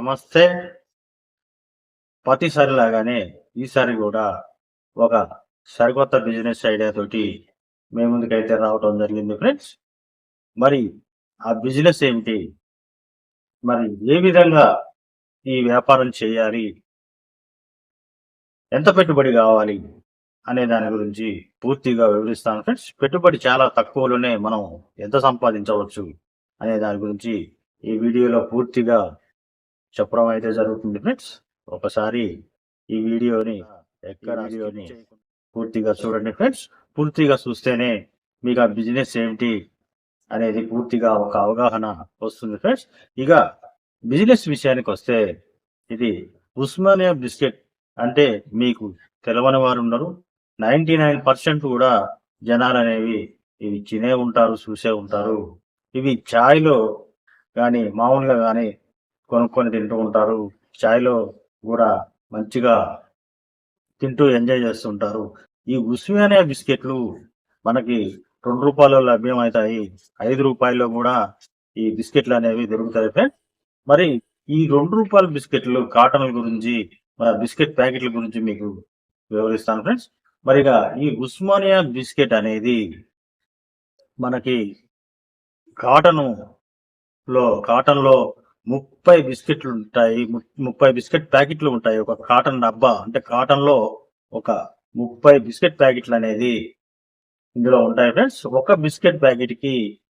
నమస్తే. ప్రతిసారి లాగానే ఈసారి కూడా ఒక సరికొత్త బిజినెస్ ఐడియా తోటి మీ ముందుకైతే రావటం జరిగింది ఫ్రెండ్స్. మరి ఆ బిజినెస్ ఏమిటి? మరి ఏ విధంగా ఈ వ్యాపారం చేయాలి? ఎంత పెట్టుబడి కావాలి? అనే దాని గురించి పూర్తిగా వివరిస్తాను ఫ్రెండ్స్. పెట్టుబడి చాలా తక్కువలోనే మనం ఎంత సంపాదించవచ్చు? అనే దాని గురించి ఈ వీడియోలో పూర్తిగా చెప్పడం అయితే జరుగుతుంది ఫ్రెండ్స్. ఒకసారి ఈ వీడియోని ఎక్కడ వీడియోని పూర్తిగా చూడండి ఫ్రెండ్స్. పూర్తిగా చూస్తేనే మీకు ఆ బిజినెస్ ఏమిటి అనేది పూర్తిగా ఒక అవగాహన వస్తుంది ఫ్రెండ్స్. ఇక బిజినెస్ విషయానికి వస్తే ఇది ఉస్మానియా బిస్కెట్ అంటే మీకు తెలవని వారు ఉన్నారు నైన్టీ నైన్ పర్సెంట్ కూడా జనాలు అనేవి ఇవి తినే ఉంటారు చూసే ఉంటారు. ఇవి ఛాయ్లో కానీ మామూలుగా కానీ కొనుక్కొని తింటూ ఉంటారు. ఛాయ్లో కూడా మంచిగా తింటూ ఎంజాయ్ చేస్తుంటారు. ఈ ఉస్మానియా బిస్కెట్లు మనకి రెండు రూపాయలు లభ్యమవుతాయి. ఐదు రూపాయల్లో కూడా ఈ బిస్కెట్లు అనేవి దొరుకుతాయి ఫ్రెండ్. మరి ఈ రెండు రూపాయల బిస్కెట్లు కాటన్ల గురించి మన బిస్కెట్ ప్యాకెట్ల గురించి మీకు వివరిస్తాను ఫ్రెండ్స్. మరిగా ఈ ఉస్మానియా బిస్కెట్ అనేది మనకి కాటను లో కాటన్లో ముప్పై బిస్కెట్లు ఉంటాయి ముప్పై బిస్కెట్ ప్యాకెట్లు ఉంటాయి. ఒక కాటన్ డబ్బా అంటే కాటన్లో ఒక ముప్పై బిస్కెట్ ప్యాకెట్లు అనేది ఇందులో ఉంటాయి ఫ్రెండ్స్. ఒక బిస్కెట్ ప్యాకెట్కి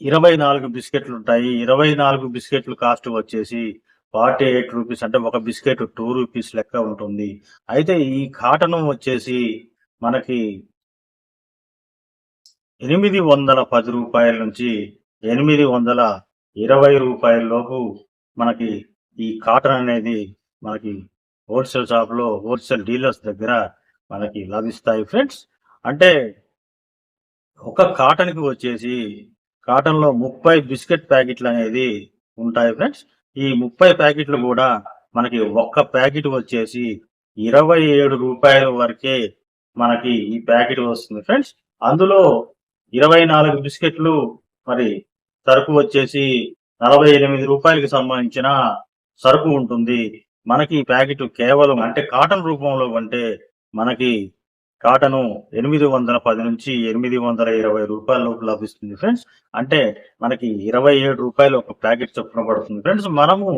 ఇరవై నాలుగు బిస్కెట్లు ఉంటాయి. ఇరవై నాలుగు బిస్కెట్లు కాస్ట్ వచ్చేసి ఫార్టీ ఎయిట్ రూపీస్ అంటే ఒక బిస్కెట్ టూ రూపీస్ లెక్క ఉంటుంది. అయితే ఈ కాటన్ వచ్చేసి మనకి ఎనిమిది వందల పది రూపాయల నుంచి ఎనిమిది వందల ఇరవై రూపాయల లోపు మనకి ఈ కాటన్ అనేది మనకి హోల్సేల్ షాప్లో హోల్సేల్ డీలర్స్ దగ్గర మనకి లభిస్తాయి ఫ్రెండ్స్. అంటే ఒక కాటన్కి వచ్చేసి కాటన్లో ముప్పై బిస్కెట్ ప్యాకెట్లు అనేది ఉంటాయి ఫ్రెండ్స్. ఈ ముప్పై ప్యాకెట్లు కూడా మనకి ఒక్క ప్యాకెట్ వచ్చేసి ఇరవై ఏడు రూపాయల వరకే మనకి ఈ ప్యాకెట్ వస్తుంది ఫ్రెండ్స్. అందులో ఇరవై నాలుగు బిస్కెట్లు మరి సరుకు వచ్చేసి నలభై ఎనిమిది రూపాయలకి సంబంధించిన సరుకు ఉంటుంది. మనకి ప్యాకెట్ కేవలం అంటే కాటన్ రూపంలో అంటే మనకి కాటను ఎనిమిది వందల పది నుంచి ఎనిమిది వందల ఇరవై రూపాయల లోపు లభిస్తుంది ఫ్రెండ్స్. అంటే మనకి ఇరవై ఏడు రూపాయలు ఒక ప్యాకెట్ చొప్పున పడుతుంది ఫ్రెండ్స్. మనము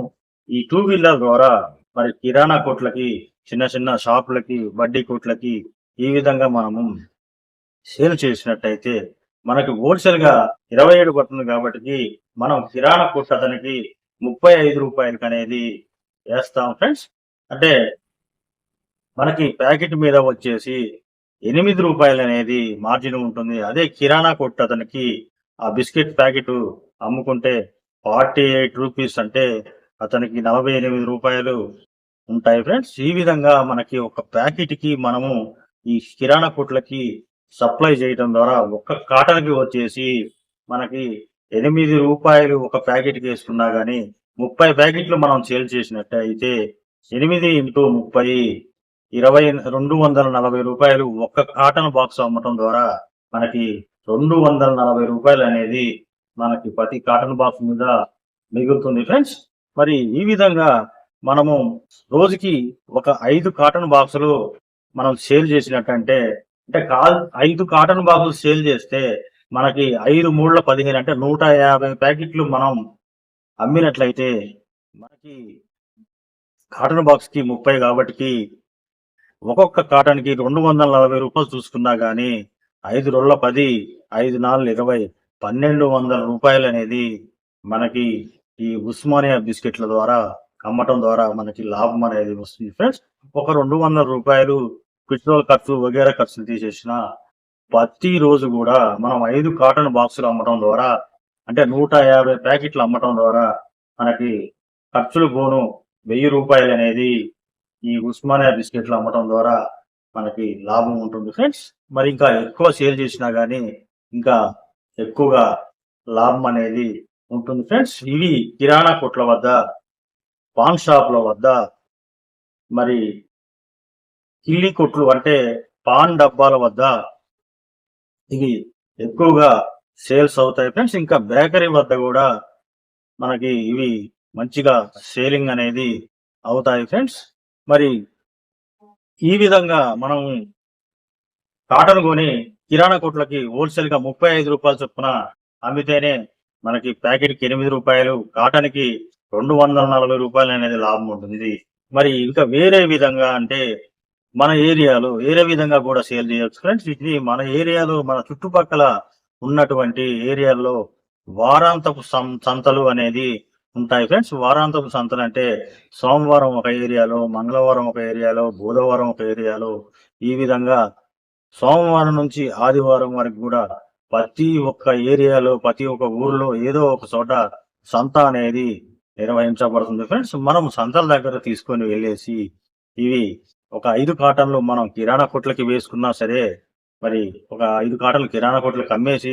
ఈ టూ వీలర్ ద్వారా మరి కిరాణా కోట్లకి చిన్న చిన్న షాపులకి వడ్డీ కోట్లకి ఈ విధంగా మనము సేల్ చేసినట్టయితే మనకి హోల్సేల్గా ఇరవై ఏడు పడుతుంది కాబట్టి మనం కిరాణా కొట్టు అతనికి ముప్పై ఐదు రూపాయలకి అనేది వేస్తాం ఫ్రెండ్స్. అంటే మనకి ప్యాకెట్ మీద వచ్చేసి ఎనిమిది రూపాయలు అనేది మార్జిన్ ఉంటుంది. అదే కిరాణా కొట్టు అతనికి ఆ బిస్కెట్ ప్యాకెట్ అమ్ముకుంటే ఫార్టీ ఎయిట్ రూపీస్ అంటే అతనికి నలభై ఎనిమిది రూపాయలు ఉంటాయి ఫ్రెండ్స్. ఈ విధంగా మనకి ఒక ప్యాకెట్కి మనము ఈ కిరాణా కొట్లకి సప్లై చేయడం ద్వారా ఒక్క కాటన్కి వచ్చేసి మనకి ఎనిమిది రూపాయలు ఒక ప్యాకెట్కి వేసుకున్నా కానీ ముప్పై ప్యాకెట్లు మనం సేల్ చేసినట్టు అయితే ఎనిమిది ఇంటూ ముప్పై ఇరవై రెండు వందల నలభై రూపాయలు ఒక్క కాటన్ బాక్స్ అమ్మటం ద్వారా మనకి రెండు వందల నలభై రూపాయలు అనేది మనకి ప్రతి కాటన్ బాక్స్ మీద మిగులుతుంది. ఫ్రెండ్స్ మరి ఈ విధంగా మనము రోజుకి ఒక ఐదు కాటన్ బాక్సులు మనం సేల్ చేసినట్టంటే అంటే కా ఐదు కాటన్ బాక్సులు సేల్ చేస్తే మనకి ఐదు మూడుల పదిహేను అంటే నూట యాభై ప్యాకెట్లు మనం అమ్మినట్లయితే మనకి కాటన్ బాక్స్కి ముప్పై కాబట్టి ఒక్కొక్క కాటన్కి రెండు వందల నలభై రూపాయలు చూసుకున్నా గానీ ఐదు రొళ్ళ పది ఐదు నాలుగు ఇరవై పన్నెండు వందల రూపాయలు అనేది మనకి ఈ ఉస్మానియా బిస్కెట్ల ద్వారా అమ్మటం ద్వారా మనకి లాభం అనేది వస్తుంది. ఫ్రెండ్స్ ఒక రెండు వందల రూపాయలు పెట్రోల్ ఖర్చు వగేరా ఖర్చులు తీసేసిన ప్రతి రోజు కూడా మనం ఐదు కాటన్ బాక్సులు అమ్మటం ద్వారా అంటే నూట యాభై ప్యాకెట్లు అమ్మటం ద్వారా మనకి ఖర్చులు పోను. వెయ్యి రూపాయలు అనేది ఈ ఉస్మానియా బిస్కెట్లు అమ్మటం ద్వారా మనకి లాభం ఉంటుంది ఫ్రెండ్స్. మరి ఇంకా ఎక్కువ సేల్ చేసినా కానీ ఇంకా ఎక్కువగా లాభం అనేది ఉంటుంది ఫ్రెండ్స్. ఇవి కిరాణా కొట్ల వద్ద పాన్ షాప్ల వద్ద మరి కిల్లి కొట్లు అంటే పాన్ డబ్బాల వద్ద ఇవి ఎక్కువగా సేల్స్ అవుతాయి ఫ్రెండ్స్. ఇంకా బేకరీ వద్ద కూడా మనకి ఇవి మంచిగా సేలింగ్ అనేది అవుతాయి ఫ్రెండ్స్. మరి ఈ విధంగా మనం కాటన్ కొని కిరాణా కొట్లకి హోల్సేల్గా ముప్పై ఐదు రూపాయలు చొప్పున అమ్మితేనే మనకి ప్యాకెట్కి ఎనిమిది రూపాయలు కాటన్కి రెండు వందల నలభై రూపాయలు అనేది లాభం ఉంటుంది. మరి ఇంకా వేరే విధంగా అంటే మన ఏరియాలో వేరే విధంగా కూడా సేల్ చేయొచ్చు. ఫ్రెండ్స్ ఇది మన ఏరియాలో మన చుట్టుపక్కల ఉన్నటువంటి ఏరియాలో వారాంతపు సంతలు అనేది ఉంటాయి. ఫ్రెండ్స్ వారాంతపు సంతలు అంటే సోమవారం ఒక ఏరియాలో మంగళవారం ఒక ఏరియాలో బుధవారం ఒక ఏరియాలో ఈ విధంగా సోమవారం నుంచి ఆదివారం వరకు కూడా ప్రతి ఒక్క ఏరియాలో ప్రతి ఒక్క ఊర్లో ఏదో ఒక చోట సంత అనేది నిర్వహించబడుతుంది. ఫ్రెండ్స్ మనం సంతల దగ్గర తీసుకొని వెళ్ళేసి ఇవి ఒక ఐదు కాటన్లు మనం కిరాణా కొట్లకి వేసుకున్నా సరే మరి ఒక ఐదు కాటన్లు కిరాణా కొట్లకి అమ్మేసి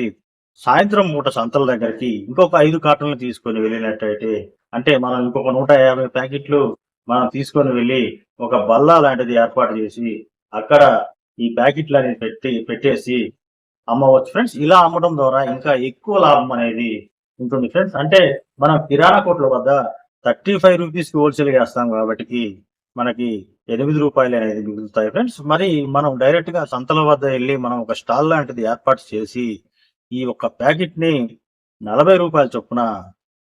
సాయంత్రం పూట సంతల దగ్గరికి ఇంకొక ఐదు కాటన్లు తీసుకొని వెళ్ళినట్టయితే అంటే మనం ఇంకొక నూట యాభై ప్యాకెట్లు మనం తీసుకొని వెళ్ళి ఒక బల్లా లాంటిది ఏర్పాటు చేసి అక్కడ ఈ ప్యాకెట్లు అనేది పెట్టి పెట్టేసి అమ్మవచ్చు ఫ్రెండ్స్. ఇలా అమ్మడం ద్వారా ఇంకా ఎక్కువ లాభం అనేది ఉంటుంది ఫ్రెండ్స్. అంటే మనం కిరాణా కొట్ల వద్ద థర్టీ ఫైవ్ రూపీస్కి హోల్సేల్ చేస్తాం కాబట్టి మనకి ఎనిమిది రూపాయలు అనేది మిగులుతాయి ఫ్రెండ్స్. మరి మనం డైరెక్ట్గా సంతల వద్ద వెళ్ళి మనం ఒక స్టాల్ లాంటిది ఏర్పాటు చేసి ఈ ఒక్క ప్యాకెట్ని నలభై రూపాయల చొప్పున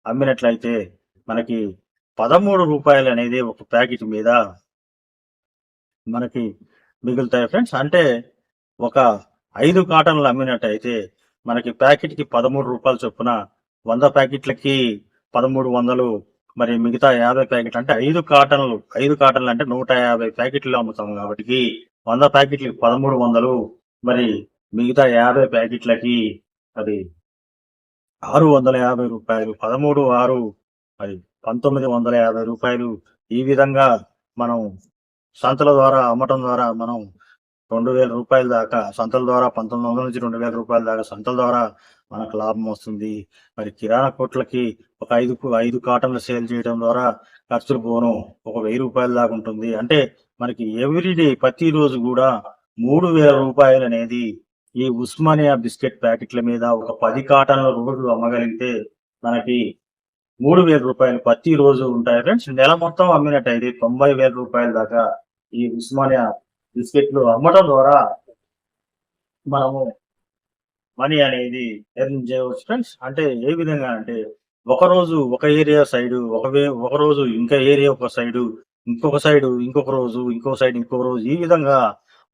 అమ్మినట్లయితే మనకి పదమూడు రూపాయలు అనేది ఒక ప్యాకెట్ మీద మనకి మిగులుతాయి ఫ్రెండ్స్. అంటే ఒక ఐదు కాటన్లు అమ్మినట్టయితే మనకి ప్యాకెట్కి పదమూడు రూపాయల చొప్పున వంద ప్యాకెట్లకి పదమూడు వందలు మరి మిగతా యాభై ప్యాకెట్లు అంటే ఐదు కాటన్లు ఐదు కాటన్లు అంటే నూట యాభై ప్యాకెట్లు అమ్ముతాం కాబట్టి వంద ప్యాకెట్లకి పదమూడు వందలు. మరి మిగతా యాభై ప్యాకెట్లకి అది ఆరు వందల యాభై రూపాయలు పదమూడు ఆరు అది పంతొమ్మిది వందల యాభై రూపాయలు. ఈ విధంగా మనం సంతల ద్వారా అమ్మటం ద్వారా మనం రెండు వేల రూపాయల దాకా సంతల ద్వారా పంతొమ్మిది వందల నుంచి రెండు వేల రూపాయల దాకా సంతల ద్వారా మనకు లాభం వస్తుంది. మరి కిరాణా కొట్లకి ఒక ఐదు ఐదు కాటన్లు సేల్ చేయడం ద్వారా ఖర్చులు పోను. ఒక వెయ్యి రూపాయల దాకా ఉంటుంది. అంటే మనకి ఎవ్రీడే ప్రతిరోజు కూడా మూడు వేల రూపాయలు అనేది ఈ ఉస్మానియా బిస్కెట్ ప్యాకెట్ల మీద ఒక పది కాటన్ల రోజు అమ్మగలిగితే మనకి మూడు వేల రూపాయలు ప్రతి రోజు ఉంటాయి. ఫ్రెండ్స్ నెల మొత్తం అమ్మినట్టయితే తొంభై వేల రూపాయల దాకా ఈ ఉస్మానియా బిస్కెట్లు అమ్మడం ద్వారా మనము మనీ అనేది ఎర్న్ చేయవచ్చు ఫ్రెండ్స్ అంటే ఏ విధంగా అంటే ఒక రోజు ఒక ఏరియా సైడ్ ఒక వే- ఒక రోజు ఇంకా ఏరియా ఒక సైడు ఇంకొక సైడ్ ఇంకొక రోజు ఇంకో సైడ్ ఇంకొక రోజు ఈ విధంగా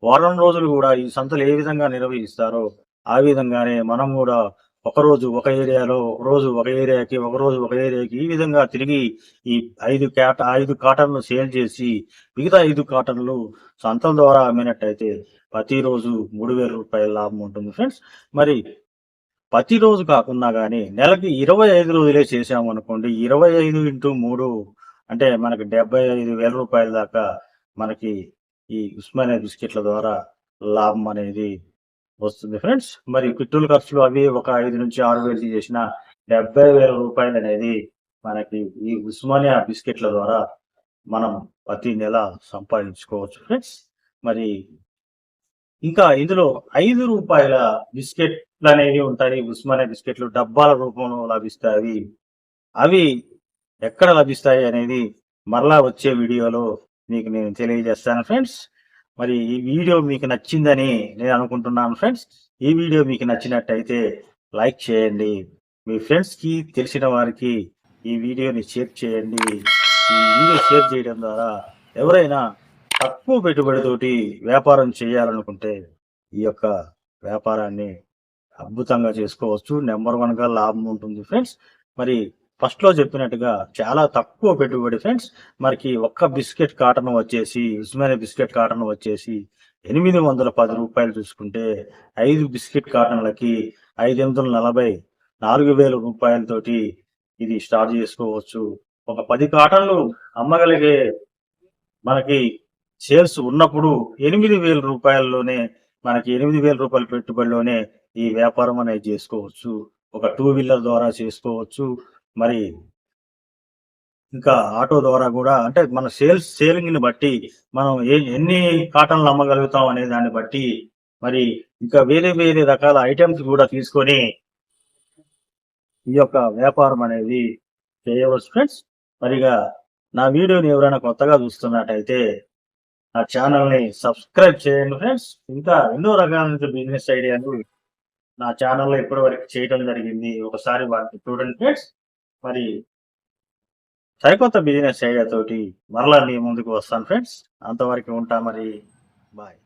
వారం రోజులు కూడా ఈ సంతలు ఏ విధంగా నిర్వహిస్తారో ఆ విధంగానే మనం కూడా ఒక రోజు ఒక ఏరియాలో ఒక రోజు ఒక ఏరియాకి ఒక రోజు ఒక ఏరియాకి ఈ విధంగా తిరిగి ఈ ఐదు క్యాట ఐదు కాటన్లు సేల్ చేసి మిగతా ఐదు కాటన్లు సంతల ద్వారా అమ్మినట్టయితే ప్రతిరోజు మూడు వేల రూపాయల లాభం ఉంటుంది ఫ్రెండ్స్. మరి ప్రతిరోజు కాకుండా కానీ నెలకి ఇరవై ఐదు రోజులే చేసాము అనుకోండి ఇరవై ఐదు ఇంటూ మూడు అంటే మనకి డెబ్బై ఐదు వేల రూపాయల దాకా మనకి ఈ ఉస్మానియా బిస్కెట్ల ద్వారా లాభం అనేది వస్తుంది. ఫ్రెండ్స్ మరి పెట్రోల్ ఖర్చులు అవి ఒక ఐదు నుంచి ఆరు వేలు చేసిన డెబ్బై వేల రూపాయలు అనేది మనకి ఈ ఉస్మానియా బిస్కెట్ల ద్వారా మనం ప్రతి నెల సంపాదించుకోవచ్చు. ఫ్రెండ్స్ మరి ఇంకా ఇందులో ఐదు రూపాయల బిస్కెట్లు అనేవి ఉంటాయి. ఉస్మానియా బిస్కెట్లు డబ్బాల రూపంలో లభిస్తాయి. అవి ఎక్కడ లభిస్తాయి అనేది మరలా వచ్చే వీడియోలో మీకు నేను తెలియజేస్తాను. ఫ్రెండ్స్ మరి ఈ వీడియో మీకు నచ్చిందని నేను అనుకుంటున్నాను ఫ్రెండ్స్ ఈ వీడియో మీకు నచ్చినట్టయితే లైక్ చేయండి. మీ ఫ్రెండ్స్కి తెలిసిన వారికి ఈ వీడియోని షేర్ చేయండి. ఈ వీడియో షేర్ చేయడం ద్వారా ఎవరైనా తక్కువ పెట్టుబడితోటి వ్యాపారం చేయాలనుకుంటే ఈ యొక్క వ్యాపారాన్ని అద్భుతంగా చేసుకోవచ్చు. నెంబర్ వన్గా లాభం ఉంటుంది ఫ్రెండ్స్ మరి ఫస్ట్లో చెప్పినట్టుగా చాలా తక్కువ పెట్టుబడి ఫ్రెండ్స్. మనకి ఒక్క బిస్కెట్ కాటన్ వచ్చేసి ఉస్మానియా బిస్కెట్ కాటన్ వచ్చేసి ఎనిమిది వందల పది రూపాయలు చూసుకుంటే ఐదు బిస్కెట్ కాటన్లకి ఐదు వందల నలభై నాలుగు వేల రూపాయలతోటి ఇది స్టార్ట్ చేసుకోవచ్చు. ఒక పది కాటన్లు అమ్మగలిగే మనకి సేల్స్ ఉన్నప్పుడు ఎనిమిది వేల రూపాయల్లోనే మనకి ఎనిమిది వేల రూపాయల పెట్టుబడిలోనే ఈ వ్యాపారం అనేది చేసుకోవచ్చు. ఒక టూ వీలర్ ద్వారా చేసుకోవచ్చు. మరి ఇంకా ఆటో ద్వారా కూడా అంటే మన సేల్స్ సేలింగ్ని బట్టి మనం ఏ ఎన్ని కాటన్లు అమ్మగలుగుతాం అనే దాన్ని బట్టి మరి ఇంకా వేరే వేరే రకాల ఐటమ్స్ కూడా తీసుకొని ఈ యొక్క వ్యాపారం అనేది చేయవచ్చు ఫ్రెండ్స్. మరిగా నా వీడియోని ఎవరైనా కొత్తగా చూస్తున్నట్టయితే నా ఛానల్ని సబ్స్క్రైబ్ చేయండి ఫ్రెండ్స్. ఇంకా ఎన్నో రకాల బిజినెస్ ఐడియాలు నా ఛానల్లో ఇప్పటి వరకు చేయడం జరిగింది. ఒకసారి వాటిని చూడండి ఫ్రెండ్స్. మరి సరికొత్త బిజినెస్ ఐడియాతోటి మరలా నీ ముందుకు వస్తాను ఫ్రెండ్స్ అంతవరకు ఉంటా మరి. బాయ్